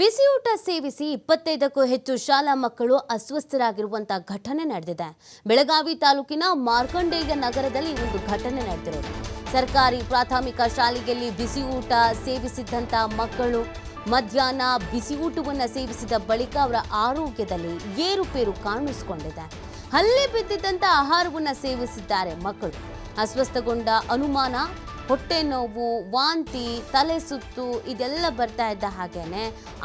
ಬಿಸಿಯೂಟ ಸೇವಿಸಿ ಇಪ್ಪತ್ತೈದಕ್ಕೂ ಹೆಚ್ಚು ಶಾಲಾ ಮಕ್ಕಳು ಅಸ್ವಸ್ಥರಾಗಿರುವಂತಹ ಘಟನೆ ನಡೆದಿದೆ. ಬೆಳಗಾವಿ ತಾಲೂಕಿನ ಮಾರ್ಕಂಡೇಯ ನಗರದಲ್ಲಿ ಒಂದು ಘಟನೆ ನಡೆದಿರೋದು. ಸರ್ಕಾರಿ ಪ್ರಾಥಮಿಕ ಶಾಲೆಯಲ್ಲಿ ಬಿಸಿ ಊಟ ಸೇವಿಸಿದ್ದಂಥ ಮಕ್ಕಳು ಮಧ್ಯಾಹ್ನ ಬಿಸಿ ಊಟವನ್ನು ಸೇವಿಸಿದ ಬಳಿಕ ಅವರ ಆರೋಗ್ಯದಲ್ಲಿ ಏರುಪೇರು ಕಾಣಿಸಿಕೊಂಡಿದೆ. ಹಲ್ಲೆ ಬಿದ್ದಿದ್ದಂಥ ಆಹಾರವನ್ನು ಸೇವಿಸಿದ್ದಾರೆ ಮಕ್ಕಳು. ಅಸ್ವಸ್ಥಗೊಂಡ ಅನುಮಾನ ಹೊಟ್ಟೆ ನೋವು, ವಾಂತಿ, ತಲೆ ಸುತ್ತು ಇದೆಲ್ಲ ಬರ್ತಾ ಇದ್ದ ಹಾಗೇನೆ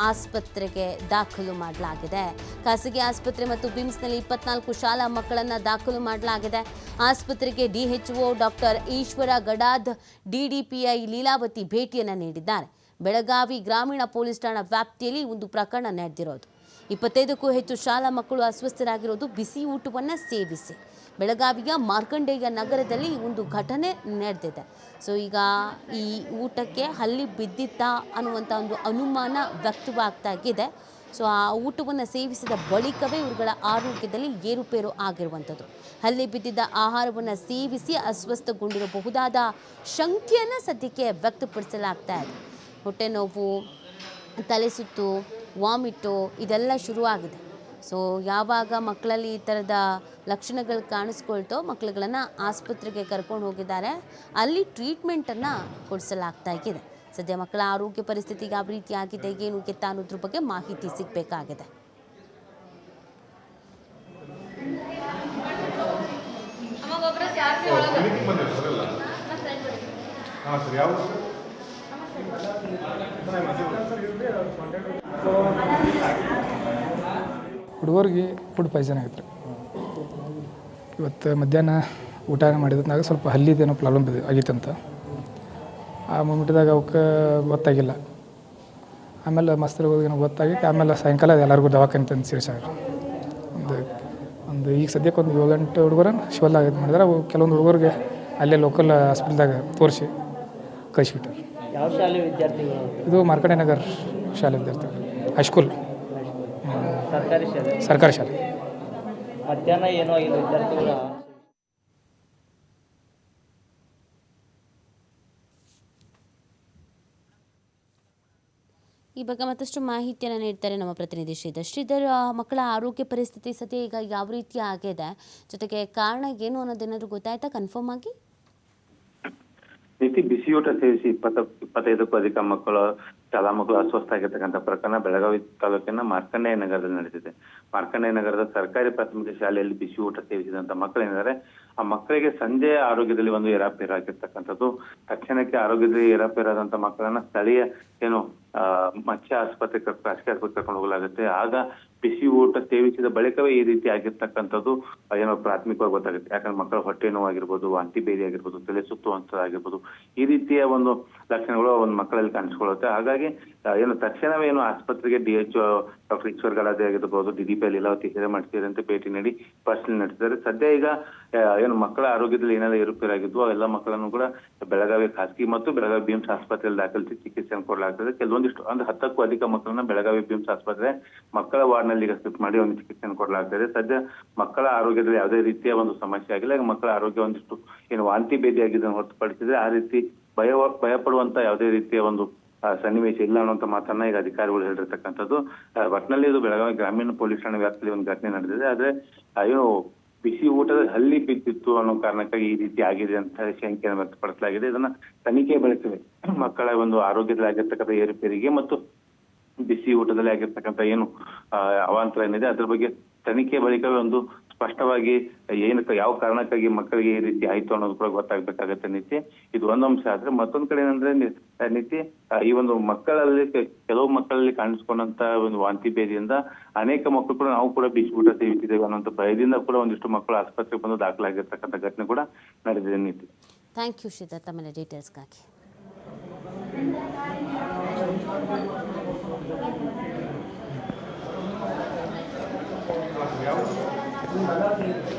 ಆಸ್ಪತ್ರೆಗೆ ದಾಖಲು ಮಾಡಲಾಗಿದೆ. ಖಾಸಗಿ ಆಸ್ಪತ್ರೆ ಮತ್ತು ಬಿಮ್ಸ್ನಲ್ಲಿ ಇಪ್ಪತ್ನಾಲ್ಕು ಶಾಲಾ ಮಕ್ಕಳನ್ನು ದಾಖಲು ಮಾಡಲಾಗಿದೆ. ಆಸ್ಪತ್ರೆಗೆ DHO doctor Eshwar Gadad DDPI Leelavati ಭೇಟಿಯನ್ನು ನೀಡಿದ್ದಾರೆ. ಬೆಳಗಾವಿ ಗ್ರಾಮೀಣ ಪೊಲೀಸ್ ಠಾಣಾ ವ್ಯಾಪ್ತಿಯಲ್ಲಿ ಒಂದು ಪ್ರಕರಣ ನಡೆದಿರೋದು. ಇಪ್ಪತ್ತೈದಕ್ಕೂ ಹೆಚ್ಚು ಶಾಲಾ ಮಕ್ಕಳು ಅಸ್ವಸ್ಥರಾಗಿರೋದು ಬಿಸಿ ಊಟವನ್ನು ಸೇವಿಸಿ. ಬೆಳಗಾವಿಯ ಮಾರ್ಕಂಡೇಯ ನಗರದಲ್ಲಿ ಒಂದು ಘಟನೆ ನಡೆದಿದೆ. ಸೊ, ಈಗ ಈ ಊಟಕ್ಕೆ ಹಲ್ಲಿ ಬಿದ್ದಿತ್ತಾ ಅನ್ನುವಂಥ ಒಂದು ಅನುಮಾನ ವ್ಯಕ್ತವಾಗ್ತಾ ಇದೆ. ಸೊ, ಆ ಊಟವನ್ನು ಸೇವಿಸಿದ ಬಳಿಕವೇ ಇವುಗಳ ಆರೋಗ್ಯದಲ್ಲಿ ಏರುಪೇರು ಆಗಿರುವಂಥದ್ದು. ಹಲ್ಲಿ ಬಿದ್ದಿದ್ದ ಆಹಾರವನ್ನು ಸೇವಿಸಿ ಅಸ್ವಸ್ಥಗೊಂಡಿರಬಹುದಾದ ಶಂಕೆಯನ್ನು ಸದ್ಯಕ್ಕೆ ವ್ಯಕ್ತಪಡಿಸಲಾಗ್ತಾ ಇದೆ. ಹೊಟ್ಟೆ ನೋವು ತಲೆ ಸುತ್ತು ವಾಮಿಟು ಇದೆಲ್ಲ ಶುರುವಾಗಿದೆ. ಸೊ ಯಾವಾಗ ಮಕ್ಕಳಲ್ಲಿ ಈ ಥರದ ಲಕ್ಷಣಗಳು ಕಾಣಿಸ್ಕೊಳ್ತೋ ಮಕ್ಕಳುಗಳನ್ನು ಆಸ್ಪತ್ರೆಗೆ ಕರ್ಕೊಂಡು ಹೋಗಿದ್ದಾರೆ ಅಲ್ಲಿ ಟ್ರೀಟ್ಮೆಂಟನ್ನು ಕೊಡಿಸಲಾಗ್ತಾ ಇದೆ. ಸದ್ಯ ಮಕ್ಕಳ ಆರೋಗ್ಯ ಪರಿಸ್ಥಿತಿ ಯಾವ ರೀತಿ ಆಗಿದೆ ಏನು ಕೆತ್ತ ಅನ್ನೋದ್ರ ಬಗ್ಗೆ ಮಾಹಿತಿ ಸಿಗಬೇಕಾಗಿದೆ. ಯಾವ ಸರ್? ಹುಡುಗರಿಗೆ ಫುಡ್ ಪಾಯ್ಸನ್ ಆಗಿತ್ತು ರೀ. ಇವತ್ತು ಮಧ್ಯಾಹ್ನ ಊಟ ಮಾಡಿದ್ನಾಗ ಸ್ವಲ್ಪ ಹಲ್ಲಿದೇನೋ ಪ್ರಾಬ್ಲಮ್ ಆಗಿತ್ತಂತ ಆ ಮೂಮೆಂಟ್ದಾಗ ಅವಕ್ಕೆ ಗೊತ್ತಾಗಿಲ್ಲ. ಆಮೇಲೆ ಮಸ್ತರಿಗೆ ಏನೋ ಗೊತ್ತಾಗಿತ್ತು ಆಮೇಲೆ ಸಾಯಂಕಾಲ ಎಲ್ಲರಿಗೂ ದವಾಖಾನೆ ತಂದು ಸೇರಿಸಾರ ಒಂದು ಒಂದು ಈಗ ಸದ್ಯಕ್ಕೆ ಒಂದು ಏಳು ಗಂಟೆ ಹುಡುಗರನ್ನ ಶಿವಲ್ದಾಗ ಇದು ಮಾಡಿದ್ರೆ. ಅವು ಕೆಲವೊಂದು ಹುಡುಗರಿಗೆ ಅಲ್ಲೇ ಲೋಕಲ್ ಹಾಸ್ಪಿಟಲ್ದಾಗ ತೋರಿಸಿ ಕಳಿಸ್ಬಿಟ್ಟಾರೆ. ಯಾವ ಶಾಲೆ ವಿದ್ಯಾರ್ಥಿಗಳು? ಇದು ಮಾರ್ಕಂಡೆ ನಗರ್ ಶಾಲೆ ವಿದ್ಯಾರ್ಥಿಗಳು ಹೈಸ್ಕೂಲ್ ಸರ್ಕಾರಿ ಶಾಲೆ. ಸರ್ಕಾರಿ ಶಾಲೆ. ಮಧ್ಯಾಹ್ನ ಏನೋ ಆಗಿಲ್ಲ ವಿದ್ಯಾರ್ಥಿಗಳ. ಈ ಬಗ್ಗೆ ಮತ್ತಷ್ಟು ಮಾಹಿತಿಯನ್ನು ನೀಡ್ತಾರೆ ನಮ್ಮ ಪ್ರತಿನಿಧಿ ಶ್ರೀಧರ್. ಶ್ರೀಧರ್ ಮಕ್ಕಳ ಆರೋಗ್ಯ ಪರಿಸ್ಥಿತಿ ಸದ್ಯ ಈಗ ಯಾವ ರೀತಿ ಆಗಿದೆ? ಜೊತೆಗೆ ಕಾರಣ ಏನು ಅನ್ನೋದೇನಾದ್ರು ಗೊತ್ತಾಯ್ತಾ? ಕನ್ಫರ್ಮ್ ಆಗಿ. ರೀತಿ ಬಿಸಿಯೂಟ ಸೇವಿಸಿ ಇಪ್ಪತ್ತ ಇಪ್ಪತ್ತೈದಕ್ಕೂ ಅಧಿಕ ಮಕ್ಕಳು ಶಾಲಾ ಅಸ್ವಸ್ಥ ಆಗಿರ್ತಕ್ಕಂಥ ಪ್ರಕರಣ ಬೆಳಗಾವಿ ತಾಲೂಕಿನ ಮಾರ್ಕಂಡೇಯ ನಗರದಲ್ಲಿ ನಡೆದಿದೆ. ಮಾರ್ಕಂಡೇಯ ನಗರದ ಸರ್ಕಾರಿ ಪ್ರಾಥಮಿಕ ಶಾಲೆಯಲ್ಲಿ ಬಿಸಿ ಊಟ ಸೇವಿಸಿದಂತ ಮಕ್ಕಳು ಏನಿದ್ದಾರೆ, ಆ ಮಕ್ಕಳಿಗೆ ಸಂಜೆ ಆರೋಗ್ಯದಲ್ಲಿ ಒಂದು ಏರಾಪೇರಾಗಿರ್ತಕ್ಕಂಥದ್ದು. ತಕ್ಷಣಕ್ಕೆ ಆರೋಗ್ಯದಲ್ಲಿ ಏರಾಪೇರಾದಂತ ಮಕ್ಕಳನ್ನ ಸ್ಥಳೀಯ ಏನು ಮತ್ಸ್ಯ ಆಸ್ಪತ್ರೆ ಖಾಸಗಿ ಆಸ್ಪತ್ರೆ ಕರ್ಕೊಂಡು ಹೋಗಲಾಗುತ್ತೆ. ಆಗ ಬಿಸಿ ಊಟ ಸೇವಿಸಿದ ಬಳಿಕವೇ ಈ ರೀತಿ ಆಗಿರ್ತಕ್ಕಂಥದ್ದು, ಏನೋ ಪ್ರಾಥಮಿಕವಾಗಿ ಗೊತ್ತಾಗುತ್ತೆ. ಯಾಕಂದ್ರೆ ಮಕ್ಕಳ ಹೊಟ್ಟೆ ನೋವಾಗಿರ್ಬೋದು ವಾಂತಿ ಬೇರಿ ಆಗಿರ್ಬೋದು, ತಲೆ ಸುತ್ತುವಂಥದ್ದಾಗಿರ್ಬೋದು ಈ ರೀತಿಯ ಒಂದು ಲಕ್ಷಣಗಳು ಒಂದು ಮಕ್ಕಳಲ್ಲಿ ಕಾಣಿಸ್ಕೊಳ್ಳುತ್ತೆ. ಹಾಗಾಗಿ ಏನು ತಕ್ಷಣವೇನು ಆಸ್ಪತ್ರೆಗೆ ಡಿ ಎಚ್ ಡಾಕ್ಟರ್ ಈಶ್ವರ್ ಗಲಾದೆ ಆಗಿರ್ಬೋದು, ಡಿ ಡಿ ಪಿ ಲೀಲಾವತಿ ಹಿರೇ ಅಂತ ಭೇಟಿ ನೀಡಿ ಪರಿಶೀಲನೆ ನಡೆಸಿದ್ದಾರೆ. ಸದ್ಯ ಈಗ ಏನು ಮಕ್ಕಳ ಆರೋಗ್ಯದಲ್ಲಿ ಏನೆಲ್ಲ ಏರುಪೇರಾಗಿದ್ವು, ಎಲ್ಲ ಮಕ್ಕಳನ್ನು ಕೂಡ ಬೆಳಗಾವಿ ಖಾಸಗಿ ಮತ್ತು ಬೆಳಗಾವಿ ಬಿಮ್ಸ್ ಆಸ್ಪತ್ರೆಯಲ್ಲಿ ದಾಖಲಿಸಿ ಚಿಕಿತ್ಸೆಯನ್ನು ಕೊಡಲಾಗ್ತದೆ. ಕೆಲವೊಂದಿಷ್ಟು ಅಂದ್ರೆ ಹತ್ತಕ್ಕೂ ಅಧಿಕ ಮಕ್ಕಳನ್ನ ಬೆಳಗಾವಿ ಬಿಮ್ಸ್ ಆಸ್ಪತ್ರೆ ಮಕ್ಕಳ ವಾರ್ಡ್ನಲ್ಲಿ ಈಗ ಶಿಫ್ಟ್ ಮಾಡಿ ಒಂದು ಚಿಕಿತ್ಸೆಯನ್ನು ಕೊಡಲಾಗ್ತದೆ. ಸದ್ಯ ಮಕ್ಕಳ ಆರೋಗ್ಯದಲ್ಲಿ ಯಾವುದೇ ರೀತಿಯ ಒಂದು ಸಮಸ್ಯೆ ಆಗಿಲ್ಲ. ಮಕ್ಕಳ ಆರೋಗ್ಯ ಒಂದಿಷ್ಟು, ಏನು ವಾಂತಿ ಭೇದಿ ಆಗಿದ್ದನ್ನು ಹೊರತುಪಡಿಸಿದ್ರೆ ಆ ರೀತಿ ಭಯ ಭಯ ಪಡುವಂತ ಯಾವುದೇ ರೀತಿಯ ಒಂದು ಸನ್ನಿವೇಶ ಇಲ್ಲ ಅನ್ನುವಂತ ಮಾತನ್ನ ಈಗ ಅಧಿಕಾರಿಗಳು ಹೇಳಿರ್ತಕ್ಕಂಥದ್ದು. ಒಟ್ಟಿನಲ್ಲಿ ಇದು ಬೆಳಗಾವಿ ಗ್ರಾಮೀಣ ಪೊಲೀಸ್ ಠಾಣೆ ವ್ಯಾಪ್ತಿಯಲ್ಲಿ ಒಂದು ಘಟನೆ ನಡೆದಿದೆ. ಆದ್ರೆ, ಅಯ್ಯೋ, ಬಿಸಿ ಊಟದ ಹಲ್ಲಿ ಬಿದ್ದಿತ್ತು ಅನ್ನೋ ಕಾರಣಕ್ಕಾಗಿ ಈ ರೀತಿ ಆಗಿದೆ ಅಂತ ಶಂಕೆಯನ್ನು ವ್ಯಕ್ತಪಡಿಸಲಾಗಿದೆ. ಇದನ್ನ ತನಿಖೆ ಬಳಿಕವೇ ಮಕ್ಕಳ ಒಂದು ಆರೋಗ್ಯದಲ್ಲಿ ಆಗಿರ್ತಕ್ಕಂಥ ಏರುಪೇರಿಗೆ ಮತ್ತು ಬಿಸಿ ಊಟದಲ್ಲಿ ಆಗಿರ್ತಕ್ಕಂಥ ಏನು ಅವಾಂತರ ಏನಿದೆ ಅದ್ರ ಬಗ್ಗೆ ತನಿಖೆ ಬಳಿಕವೇ ಒಂದು ಸ್ಪಷ್ಟವಾಗಿ ಏನಕ್ಕೆ ಯಾವ ಕಾರಣಕ್ಕಾಗಿ ಮಕ್ಕಳಿಗೆ ಈ ರೀತಿ ಆಯ್ತು ಅನ್ನೋದು ಕೂಡ ಗೊತ್ತಾಗ್ಬೇಕಾಗತ್ತೆ ನಿತ್ಯ. ಇದು ಒಂದಂಶ ಆದ್ರೆ ಮತ್ತೊಂದ್ ಕಡೆ ಏನಂದ್ರೆ ನೀತಿ ನಿತ್ಯ ಈ ಒಂದು ಮಕ್ಕಳಲ್ಲಿ ಕೆಲವು ಮಕ್ಕಳಲ್ಲಿ ಕಾಣಿಸ್ಕೊಂಡಂತ ಒಂದು ವಾಂತಿ ಭೇದಿಯಿಂದ ಅನೇಕ ಮಕ್ಕಳು ಕೂಡ ನಾವು ಕೂಡ ಬಿಸಿ ಊಟ ಸೇವಿಸಿದ್ದೇವೆ ಅನ್ನೋಂಥ ಭಯದಿಂದ ಕೂಡ ಒಂದಿಷ್ಟು ಮಕ್ಕಳು ಆಸ್ಪತ್ರೆಗೆ ಬಂದು ದಾಖಲಾಗಿರ್ತಕ್ಕಂಥ ಘಟನೆ ಕೂಡ ನಡೆದಿದೆ ನಿತ್ಯ. Thank you Shridhar. ತಮ್ಮ ಡೀಟೇಲ್ಸ್ಗಾಗಿ Gracias.